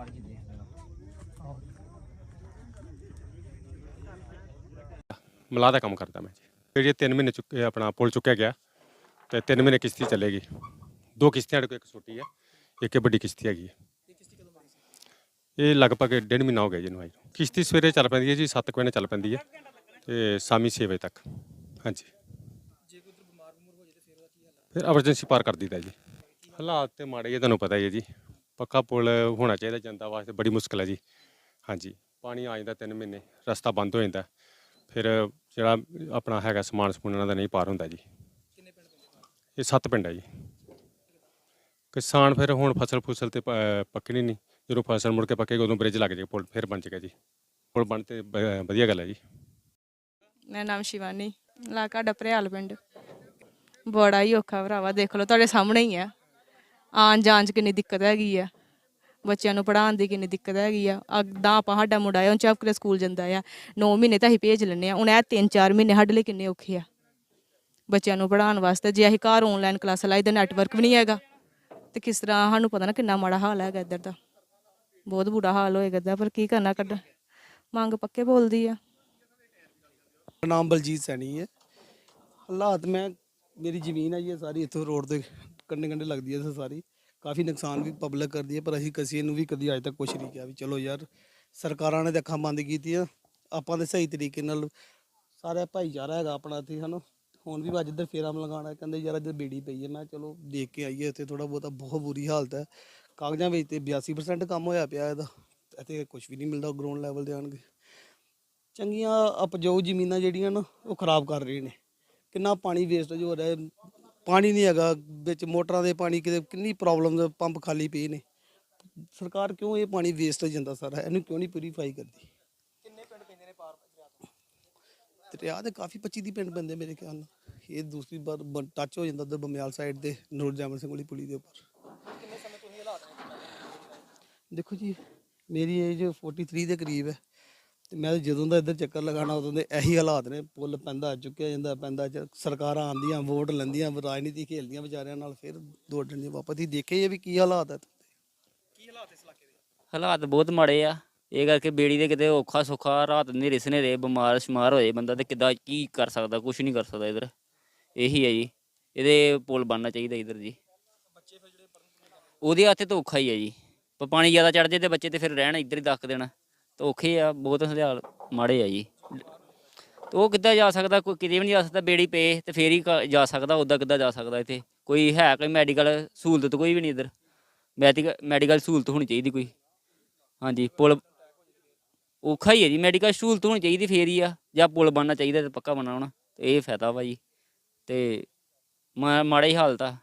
ਆਪਾਂ ਜੀ ਦੇਖਦੇ ਹਾਂ ਮਲਾਹ ਦਾ ਕੰਮ ਕਰਦਾ ਮੈਂ ਜੀ। ਫਿਰ 3 ਮਹੀਨੇ ਚੁੱਕੇ ਆਪਣਾ ਪੁਲ ਚੁੱਕਿਆ ਗਿਆ ਤੇ 3 ਮਹੀਨੇ ਕਿਸ਼ਤੀ ਚੱਲੇਗੀ। ਦੋ ਕਿਸ਼ਤੀਆਂ ਕੋਲ ਇੱਕ ਛੋਟੀ ਹੈ ਇੱਕ ਵੱਡੀ ਕਿਸ਼ਤੀ ਹੈਗੀ ਹੈ ਇਹ ਲਗਭਗ ਡੇਢ ਮਹੀਨਾ ਹੋ ਗਿਆ ਜੀ ਇਹਨੂੰ ਆਈ ਨੂੰ। ਕਿਸ਼ਤੀ ਸਵੇਰੇ ਚੱਲ ਪੈਂਦੀ ਹੈ ਜੀ 7 ਵਜੇ ਚੱਲ ਪੈਂਦੀ ਹੈ ਤੇ ਸ਼ਾਮੀ 6 ਵਜੇ ਤੱਕ। ਹਾਂਜੀ। ਫਿਰ ਐਮਰਜੈਂਸੀ ਪਾਰ ਕਰ ਦਿੱਤਾ ਜੀ। ਹਾਲਾਤ ਤੇ ਮਾੜੇ ਹੀ ਤੁਹਾਨੂੰ ਪਤਾ ਹੀ ਹੈ ਜੀ। ਪੱਕਾ ਪੁਲ ਹੋਣਾ ਚਾਹੀਦਾ ਜਨਤਾ ਵਾਸਤੇ ਬੜੀ ਮੁਸ਼ਕਲ ਹੈ ਜੀ। ਹਾਂਜੀ ਪਾਣੀ ਆ ਜਾਂਦਾ 3 ਮਹੀਨੇ ਰਸਤਾ ਬੰਦ ਹੋ ਜਾਂਦਾ। ਫਿਰ ਜਿਹੜਾ ਆਪਣਾ ਹੈਗਾ ਸਮਾਨ ਸਮੂਨਾਂ ਦਾ ਨਹੀਂ ਪਾਰ ਹੁੰਦਾ ਜੀ। ਇਹ ਸੱਤ ਪਿੰਡ ਹੈ ਜੀ। ਕਿਸਾਨ ਫਿਰ ਹੁਣ ਫਸਲ ਫੁਸਲ ਤੇ ਪ- ਪੱਕਣੀ ਨਹੀਂ ਜਦੋਂ ਫਸਲ ਮੁੜ ਕੇ ਪੱਕੇਗੀ ਉਦੋਂ ਬ੍ਰਿਜ ਲੱਗ ਜਾਏਗਾ ਪੁਲ ਫਿਰ ਬਣ ਜਾਏਗਾ ਜੀ। ਪੁਲ ਬਣ ਤੇ ਬ- ਵਧੀਆ ਗੱਲ ਹੈ ਜੀ। ਮੇਰਾ ਨਾਮ ਸ਼ਿਵਾਨੀ ਇਲਾਕਾ ਡਪਰੇਹਾਲ ਪਿੰਡ। ਬੜਾ ਹੀ ਔਖਾ ਭਰਾਵਾ ਦੇਖ ਲਓ ਤੁਹਾਡੇ ਸਾਹਮਣੇ ਹੀ ਆ। ਆਉਣ ਜਾਣ ਚ ਕਿੰਨੀ ਦਿੱਕਤ ਹੈਗੀ ਆ। ਬੱਚਿਆਂ ਨੂੰ ਪੜ੍ਹਾਉਣ ਦੀ ਕਿੰਨੀ ਦਿੱਕਤ ਹੈਗੀ ਆ। ਅੱਗਦਾ ਆਪਾਂ ਸਾਡਾ ਮੁੰਡਾ ਆ ਉਹ ਚੱਪਕਰੇ ਸਕੂਲ ਜਾਂਦਾ ਆ। 9 ਮਹੀਨੇ ਤਾਂ ਅਸੀਂ ਭੇਜ ਲੈਂਦੇ ਆ। ਹੁਣ ਇਹ 3-4 ਮਹੀਨੇ ਸਾਡੇ ਲਈ ਕਿੰਨੇ ਔਖੇ ਆ। ਬੱਚਿਆਂ ਨੂੰ ਪੜ੍ਹਾਉਣ ਵਾਸਤੇ ਜੇ ਅਸੀਂ ਘਰ ਆਨਲਾਈਨ ਕਲਾਸ ਲਾਈ ਤਾਂ ਨੈਟਵਰਕ ਵੀ ਨਹੀਂ ਹੈਗਾ। ਤੇ ਕਿਸ ਤਰ੍ਹਾਂ ਸਾਨੂੰ ਪਤਾ ਨਾ ਕਿੰਨਾ ਮਾੜਾ ਹਾਲ ਹੈਗਾ ਇੱਧਰ ਦਾ। ਬਹੁਤ ਬੁਰਾ ਹਾਲ ਹੋਏਗਾ ਇੱਧਰ ਪਰ ਕੀ ਕਰਨਾ ਕੱਢ। ਮੰਗ ਪੱਕੇ ਬੋਲਦੀ ਆ। ਨਾਮ ਬਲਜੀਤ ਸੈਣੀ ਹੈ। ਹਾਲਾਤ ਮੈਂ, ਮੇਰੀ ਜ਼ਮੀਨ ਹੈ ਇਹ ਸਾਰੀ ਇੱਥੋਂ ਰੋਡ ਦੇ ਕੰਢੇ ਕੰਢੇ ਲੱਗਦੀ ਹੈ ਇਹ ਸਾਰੀ। ਕਾਫੀ ਨੁਕਸਾਨ ਵੀ ਪਬਲਿਕ ਕਰਦੀ ਹੈ, ਪਰ ਅਸੀਂ ਕਿਸੇ ਨੂੰ ਵੀ ਕਦੀ ਅੱਜ ਤੱਕ ਕੁਛ ਨਹੀਂ ਕਿਹਾ ਵੀ ਚਲੋ ਯਾਰ, ਸਰਕਾਰਾਂ ਨੇ ਤਾਂ ਅੱਖਾਂ ਬੰਦ ਕੀਤੀਆਂ। ਆਪਾਂ ਦੇ ਸਹੀ ਤਰੀਕੇ ਨਾਲ ਸਾਰਾ ਭਾਈਚਾਰਾ ਹੈਗਾ ਆਪਣਾ ਇੱਥੇ, ਹਨ? ਹੁਣ ਵੀ ਅੱਜ ਇੱਧਰ ਫੇਰਾ ਲਗਾਉਣਾ ਕਹਿੰਦੇ ਯਾਰ ਅੱਜ ਬੇੜੀ ਪਈ ਹੈ। ਮੈਂ ਚਲੋ ਦੇਖ ਕੇ ਆਈਏ, ਇੱਥੇ ਥੋੜਾ ਬਹੁਤਾ ਬਹੁਤ ਬੁਰੀ ਹਾਲਤ ਹੈ। ਕਾਗਜ਼ਾਂ ਵਿੱਚ ਤੇ 82% ਕੰਮ ਹੋਇਆ ਪਿਆ ਇਹਦਾ। ਇੱਥੇ ਕੁਝ ਵੀ ਨਹੀਂ ਮਿਲਦਾ ਗਰਾਊਂਡ ਲੈਵਲ ਤੇ ਆਣਗੇ ਚੰਗੀਆਂ ਉਪਜਾਊ ਜ਼ਮੀਨਾਂ ਜਿਹੜੀਆਂ ਨਾ, ਉਹ ਖਰਾਬ ਕਰ ਰਹੇ ਨੇ। ਕਿੰਨਾ ਪਾਣੀ ਵੇਸਟੇਜ ਹੋ ਰਿਹਾ ਪਾਣੀ ਨਹੀਂ ਹੈਗਾ ਵਿੱਚ ਮੋਟਰਾਂ ਦੇ ਪਾਣੀ ਕਿਤੇ ਕਿੰਨੀ ਪ੍ਰੋਬਲਮਸ ਪੰਪ ਖਾਲੀ ਪਏ ਨੇ। ਸਰਕਾਰ ਕਿਉਂ ਇਹ ਪਾਣੀ ਵੇਸਟ ਜਾਂਦਾ ਸਾਰਾ? ਇਹਨੂੰ ਕਿਉਂ ਨਹੀਂ ਪਿਊਰੀਫਾਈ ਕਰਦੀ? ਕਿੰਨੇ ਪਿੰਡ ਪੈਂਦੇ ਨੇ ਪਾਰ ਦਰਿਆ ਦੇ ਕਾਫੀ 25 ਦੀ ਪਿੰਡ ਪੈਂਦੇ ਮੇਰੇ ਖਿਆਲ ਨਾਲ। ਇਹ ਦੂਸਰੀ ਵਾਰ ਟੱਚ ਹੋ ਜਾਂਦਾ ਉਧਰ ਬਮਿਆਲ ਸਾਈਡ ਦੇ ਨੂਰ ਜਾਮਨ ਸਿੰਘ ਵਾਲੀ ਪੁਲੀ ਦੇ ਉੱਪਰ। ਦੇਖੋ ਜੀ ਮੇਰੀ ਏਜ 43 ਦੇ ਕਰੀਬ ਹੈ। ਤੇ ਮੈਂ ਜਦੋਂ ਦਾ ਇੱਧਰ ਚੱਕਰ ਲਗਾਣਾ ਉਦੋਂ ਦੇ ਇਹੀ ਹਾਲਾਤ ਨੇ। ਪੁੱਲ ਪੈਂਦਾ ਚੁੱਕਿਆ ਜਾਂਦਾ ਪੈਂਦਾ ਚ- ਸਰਕਾਰਾਂ ਆਉਂਦੀਆਂ ਵੋਟ ਲੈਂਦੀਆਂ ਰਾਜਨੀਤੀ ਖੇਲਦੀਆਂ ਵਿਚਾਰਿਆਂ ਨਾਲ ਫਿਰ ਦੌੜਨ ਦੀ ਵਾਪਸ। ਹੀ ਦੇਖੇ ਇਹ ਵੀ ਕੀ ਹਾਲਾਤ ਹੈ ਹਾਲਾਤ ਬਹੁਤ ਮਾੜੇ ਆ। ਇਹ ਕਰਕੇ ਬੇੜੀ ਦੇ ਕਿਤੇ ਔਖਾ ਸੁੱਖਾ ਰਾਤ ਹਨੇਰੇ ਸਨੇਰੇ ਬਿਮਾਰ ਸ਼ਮਾਰ ਹੋਏ ਬੰਦਾ ਤੇ ਕਿੱਦਾਂ ਕੀ ਕਰ ਸਕਦਾ ਕੁਝ ਨਹੀਂ ਕਰ ਸਕਦਾ ਇਧਰ। ਇਹੀ ਹੈ ਜੀ। ਇਹਦੇ ਪੁਲ ਬਣਨਾ ਚਾਹੀਦਾ ਇਧਰ ਜੀ। ਉਹਦੇ ਹੱਥੇ ਤਾਂ ਔਖਾ ਹੀ ਹੈ ਜੀ। ਪਰ ਪਾਣੀ ਜ਼ਿਆਦਾ ਚੜ ਜੇ ਤੇ ਬੱਚੇ ਤੇ ਫਿਰ ਰਹਿਣ ਇੱਧਰ ਹੀ ਦੱਕ ਦੇਣਾ। ਤਾਂ ਔਖੇ ਆ, ਬਹੁਤ ਹਲਿਆਲ ਮਾੜੇ ਆ ਜੀ। ਤੇ ਉਹ ਕਿੱਦਾਂ ਜਾ ਸਕਦਾ, ਕੋਈ ਕਿਤੇ ਵੀ ਨਹੀਂ ਜਾ ਸਕਦਾ, ਬੇੜੀ ਪਏ ਤੇ ਫੇਰ ਹੀ ਕ- ਜਾ ਸਕਦਾ ਉੱਦਾਂ ਕਿੱਦਾਂ ਜਾ ਸਕਦਾ ਇੱਥੇ? ਕੋਈ ਹੈ ਕੋਈ ਮੈਡੀਕਲ ਸਹੂਲਤ ਕੋਈ ਵੀ ਨਹੀਂ ਇੱਧਰ? ਮੈਡੀਕਲ ਮੈਡੀਕਲ ਸਹੂਲਤ ਹੋਣੀ ਚਾਹੀਦੀ ਕੋਈ। ਹਾਂਜੀ, ਪੁਲ ਔਖਾ ਹੀ ਹੈ ਜੀ ਮੈਡੀਕਲ ਸਹੂਲਤ ਹੋਣੀ ਚਾਹੀਦੀ ਫੇਰ ਹੀ ਆ, ਜਾਂ ਪੁਲ ਬਣਨਾ ਚਾਹੀਦਾ ਤੇ ਪੱਕਾ ਬਣਨਾ ਹੋਣਾ ਤੇ ਇਹ ਫਾਇਦਾ ਵਾ ਜੀ। ਤੇ ਮਾ- ਮਾੜਾ ਹੀ ਹਾਲਤ ਆ